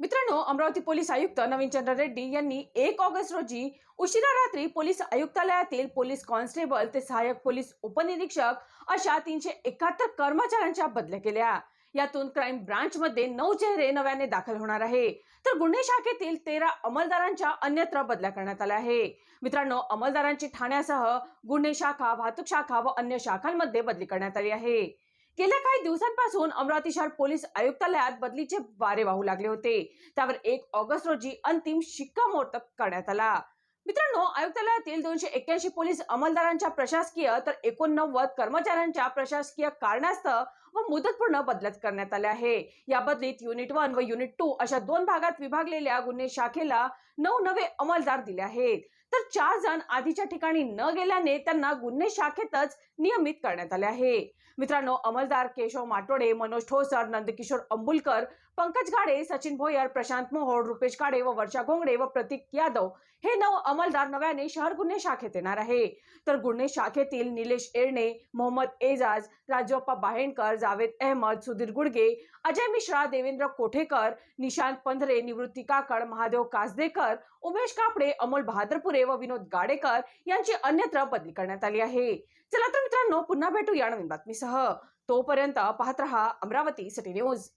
मित्रांनो अमरावती पोलीस आयुक्त नवीन चंद्र रेड्डी यांनी एक ऑगस्ट रोजी उशिरा रात्री पोलीस आयुक्तालयातील पोलीस कॉन्स्टेबल ते सहाय्यक पोलीस उपनिरीक्षक अशा तीनशे एकाहत्तर कर्मचाऱ्यांच्या बदल्या केल्या. यातून क्राईम ब्रांच मध्ये नऊ चेहरे नव्याने दाखल होणार आहे. तर गुन्हे शाखेतील तेरा अंमलदारांच्या अन्यत्र बदल्या करण्यात आल्या आहे. मित्रांनो अंमलदारांची ठाण्यासह गुन्हे शाखा वाहतूक शाखा व अन्य शाखांमध्ये बदली करण्यात आली आहे. गेल्या काही दिवसांपासून अमरावती शहर पोलीस आयुक्तालयात बदलीचे वारे वाहू लागले होते. त्यावर एक ऑगस्ट रोजी अंतिम शिक्कामोर्तब करण्यात आला. मित्रांनो आयुक्तालयातील दोनशे एक्क्याऐंशी पोलीस अंमलदारांच्या प्रशासकीय तर एकोणनव्वद कर्मचाऱ्यांच्या प्रशासकीय कारणास्तव व मुदतपूर्ण बदलत करण्यात आल्या आहे. या बदलीत युनिट वन व युनिट टू अशा दोन भागात विभागलेल्या गुन्हे शाखेला नऊ नवे अंमलदार दिले आहेत. तर चार जण आधीच्या ठिकाणी न गेल्याने त्यांना गुन्हे शाखेतच नियमित करण्यात आले आहे. मित्रांनो अंमलदार केशव माटोडे मनोज ठोसर नंदकिशोर अंबुलकर पंकज गाडे सचिन भोयर प्रशांत मोहोळ रुपेश गाडे व वर्षा घोंगडे व प्रतीक यादव हे नऊ अंमलदार नव्याने शहर गुन्हे शाखेत येणार आहे. तर गुन्हे शाखेतील निलेश एरणे मोहम्मद एजाज राजप्पा बाहेणकर जावेद अहमद सुधीर गुडगे अजय मिश्रा देवेंद्र कोठेकर निशांत पंधरे निवृत्ती काकड महादेव कासदेकर उमेश कापडे अमोल बहादरपुरे व विनोद गाडेकर यांची अन्यत्र बदली करण्यात आली आहे. चला तर मित्रांनो पुन्हा भेटू या नवीन बातमीसह. तोपर्यंत पाहत रहा अमरावती सिटी न्यूज.